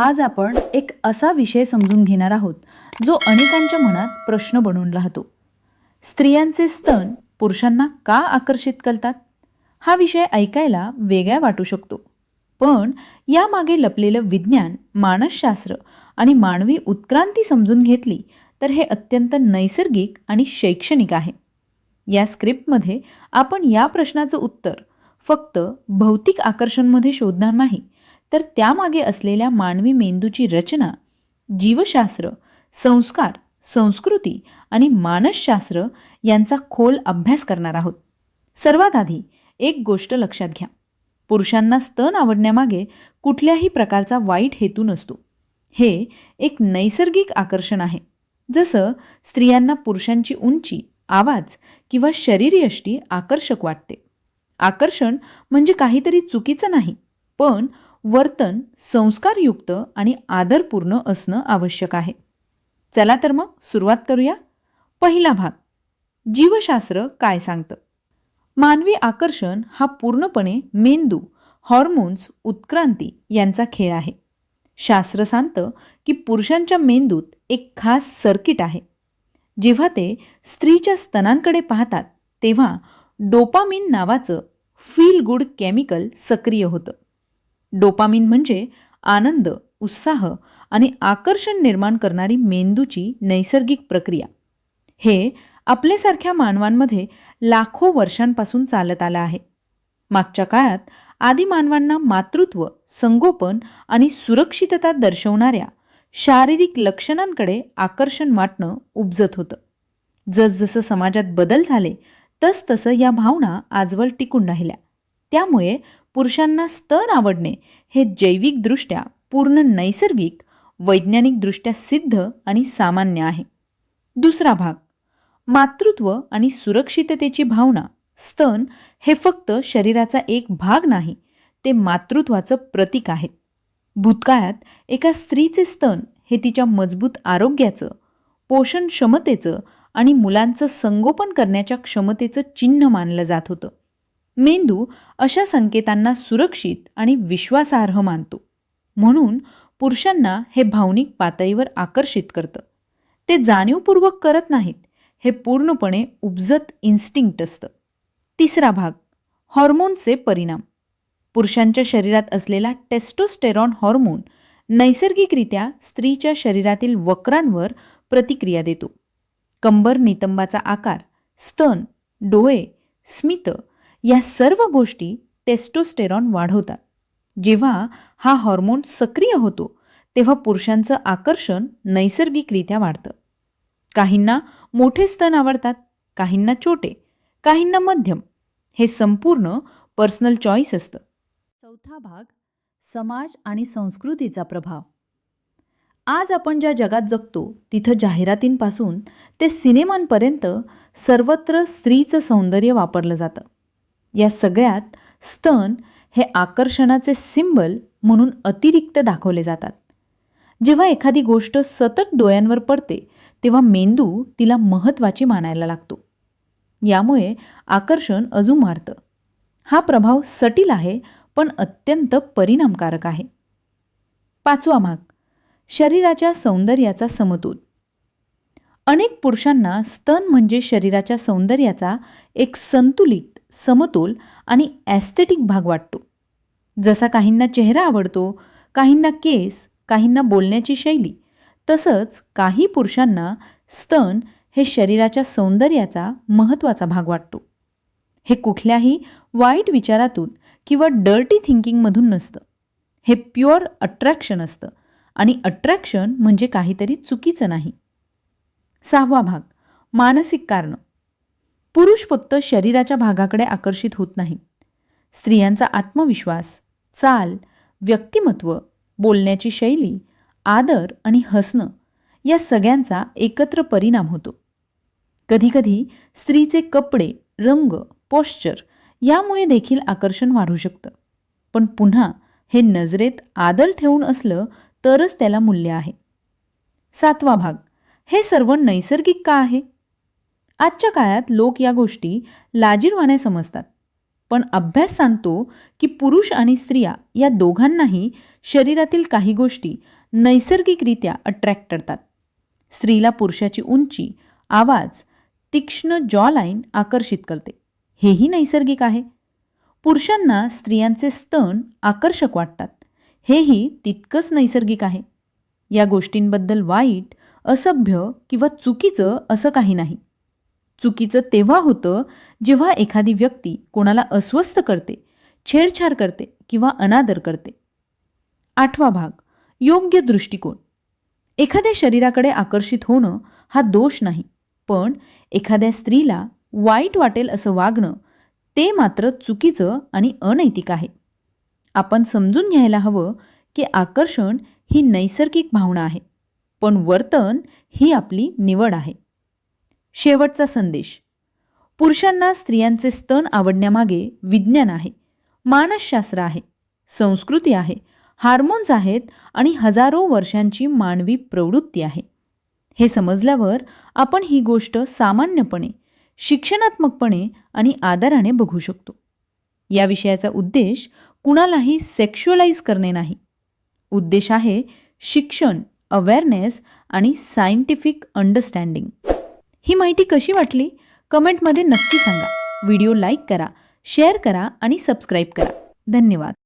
आज आपण एक असा विषय समजून घेणार आहोत जो अनेकांच्या मनात प्रश्न बनून राहतो स्त्रियांचे स्तन पुरुषांना का आकर्षित करतात? हा विषय ऐकायला वेगळा वाटू शकतो. पण यामागे लपलेलं विज्ञान मानसशास्त्र आणि मानवी उत्क्रांती समजून घेतली तर हे अत्यंत नैसर्गिक आणि शैक्षणिक आहे. या स्क्रिप्टमध्ये आपण या प्रश्नाचं उत्तर फक्त भौतिक आकर्षणमध्ये शोधणार नाही तर त्यामागे असलेल्या मानवी मेंदूची रचना जीवशास्त्र संस्कार संस्कृती आणि मानसशास्त्र यांचा खोल अभ्यास करणार आहोत. सर्वात आधी एक गोष्ट लक्षात घ्या. पुरुषांना स्तन आवडण्यामागे कुठल्याही प्रकारचा वाईट हेतू नसतो. हे एक नैसर्गिक आकर्षण आहे. जसं स्त्रियांना पुरुषांची उंची आवाज किंवा शरीरयष्टी आकर्षक वाटते. आकर्षण म्हणजे काहीतरी चुकीचं नाही पण वर्तन संस्कारयुक्त आणि आदरपूर्ण असणं आवश्यक आहे. चला तर मग सुरुवात करूया. पहिला भाग जीवशास्त्र काय सांगतं? मानवी आकर्षण हा पूर्णपणे मेंदू हॉर्मोन्स उत्क्रांती यांचा खेळ आहे. शास्त्र सांगतं की पुरुषांच्या मेंदूत एक खास सर्किट आहे. जेव्हा ते स्त्रीच्या स्तनांकडे पाहतात तेव्हा डोपामिन नावाचं फील गुड केमिकल सक्रिय होतं. डोपामिन म्हणजे आनंद उत्साह आणि आकर्षण निर्माण करणारी मेंदूची नैसर्गिक प्रक्रिया. हे आपल्यासारख्या मानवांमध्ये लाखो वर्षांपासून चालत आलं आहे. मागच्या काळात आदी मानवांना मातृत्व संगोपन आणि सुरक्षितता दर्शवणाऱ्या शारीरिक लक्षणांकडे आकर्षण वाटणं उपजत होतं. जसजसं समाजात बदल झाले तसतसं या भावना आजवर टिकून राहिल्या. त्यामुळे पुरुषांना स्तन आवडणे हे जैविकदृष्ट्या पूर्ण नैसर्गिक वैज्ञानिकदृष्ट्या सिद्ध आणि सामान्य आहे. दुसरा भाग मातृत्व आणि सुरक्षिततेची भावना स्तन हे फक्त शरीराचा एक भाग नाही ते मातृत्वाचं प्रतीक आहे. भूतकाळात एका स्त्रीचे स्तन हे तिच्या मजबूत आरोग्याचं पोषण क्षमतेचं आणि मुलांचं संगोपन करण्याच्या क्षमतेचं चिन्ह मानलं जात होतं. मेंदू अशा संकेतांना सुरक्षित आणि विश्वासार्ह मानतो. म्हणून पुरुषांना हे भावनिक पातळीवर आकर्षित करतं. ते जाणीवपूर्वक करत नाहीत हे पूर्णपणे उपजत इन्स्टिंक्ट असतं. तिसरा भाग हॉर्मोनचे परिणाम. पुरुषांच्या शरीरात असलेला टेस्टोस्टेरॉन हॉर्मोन नैसर्गिकरित्या स्त्रीच्या शरीरातील वक्रांवर प्रतिक्रिया देतो. कंबर नितंबाचा आकार स्तन डोळे स्मित या सर्व गोष्टी टेस्टोस्टेरॉन वाढवतात. जेव्हा हा हॉर्मोन सक्रिय होतो तेव्हा पुरुषांचं आकर्षण नैसर्गिकरित्या वाढतं. काहींना मोठे स्तन आवडतात काहींना छोटे काहींना मध्यम. हे संपूर्ण पर्सनल चॉईस असतं. चौथा भाग समाज आणि संस्कृतीचा प्रभाव. आज आपण ज्या जगात जगतो तिथं जाहिरातींपासून ते सिनेमांपर्यंत सर्वत्र स्त्रीचं सौंदर्य वापरलं जातं. या सगळ्यात स्तन हे आकर्षणाचे सिंबल म्हणून अतिरिक्त दाखवले जातात. जेव्हा एखादी गोष्ट सतत डोळ्यांवर पडते तेव्हा मेंदू तिला महत्त्वाची मानायला लागतो. यामुळे आकर्षण अजून वाढतं. हा प्रभाव सटील आहे पण अत्यंत परिणामकारक आहे. पाचवा भाग शरीराच्या सौंदर्याचा समतोल. अनेक पुरुषांना स्तन म्हणजे शरीराच्या सौंदर्याचा एक संतुलित समतोल आणि ॲस्थेटिक भाग वाटतो. जसा काहींना चेहरा आवडतो काहींना केस काहींना बोलण्याची शैली तसंच काही पुरुषांना स्तन हे शरीराच्या सौंदर्याचा महत्त्वाचा भाग वाटतो. हे कुठल्याही वाईट विचारातून किंवा डर्टी थिंकिंगमधून नसतं. हे प्युअर अट्रॅक्शन असतं आणि अट्रॅक्शन म्हणजे काहीतरी चुकीचं नाही. सहावा भाग मानसिक कारणं. पुरुष फक्त शरीराच्या भागाकडे आकर्षित होत नाही. स्त्रियांचा आत्मविश्वास चाल व्यक्तिमत्व बोलण्याची शैली आदर आणि हसणं या सगळ्यांचा एकत्र परिणाम होतो. कधीकधी स्त्रीचे कपडे रंग पॉश्चर यामुळे देखील आकर्षण वाढू शकतं. पण पुन्हा हे नजरेत आदर ठेवून असलं तरच त्याला मूल्य आहे. सातवा भाग. हे सर्व नैसर्गिक का आहे? आजच्या काळात लोक या गोष्टी लाजीरवाने समजतात. पण अभ्यास सांगतो की पुरुष आणि स्त्रिया या दोघांनाही शरीरातील काही गोष्टी नैसर्गिकरित्या अट्रॅक्ट करतात. स्त्रीला पुरुषाची उंची आवाज तीक्ष्ण जॉ लाईन आकर्षित करते. हेही नैसर्गिक आहे. पुरुषांना स्त्रियांचे स्तन आकर्षक वाटतात. हेही तितकंच नैसर्गिक आहे. या गोष्टींबद्दल वाईट असभ्य किंवा चुकीचं असं काही नाही. चुकीचं तेव्हा होतं जेव्हा एखादी व्यक्ती कोणाला अस्वस्थ करते छेडछाड करते किंवा अनादर करते. आठवा भाग योग्य दृष्टिकोन. एखाद्या शरीराकडे आकर्षित होणं हा दोष नाही पण एखाद्या स्त्रीला वाईट वाटेल असं वागणं ते मात्र चुकीचं आणि अनैतिक आहे. आपण समजून घ्यायला हवं की आकर्षण ही नैसर्गिक भावना आहे पण वर्तन ही आपली निवड आहे. शेवटचा संदेश. पुरुषांना स्त्रियांचे स्तन आवडण्यामागे विज्ञान आहे मानसशास्त्र आहे संस्कृती आहे हार्मोन्स आहेत आणि हजारो वर्षांची मानवी प्रवृत्ती आहे. हे समजल्यावर आपण ही गोष्ट सामान्यपणे शिक्षणात्मकपणे आणि आदराने बघू शकतो. या विषयाचा उद्देश कुणालाही सेक्शुअलाइज करणे नाही. उद्देश आहे शिक्षण अवेअरनेस आणि सायंटिफिक अंडरस्टँडिंग ही माहिती कशी वाटली? कमेंटमध्ये नक्की सांगा. व्हिडिओ लाईक करा शेअर करा आणि सबस्क्राईब करा. धन्यवाद.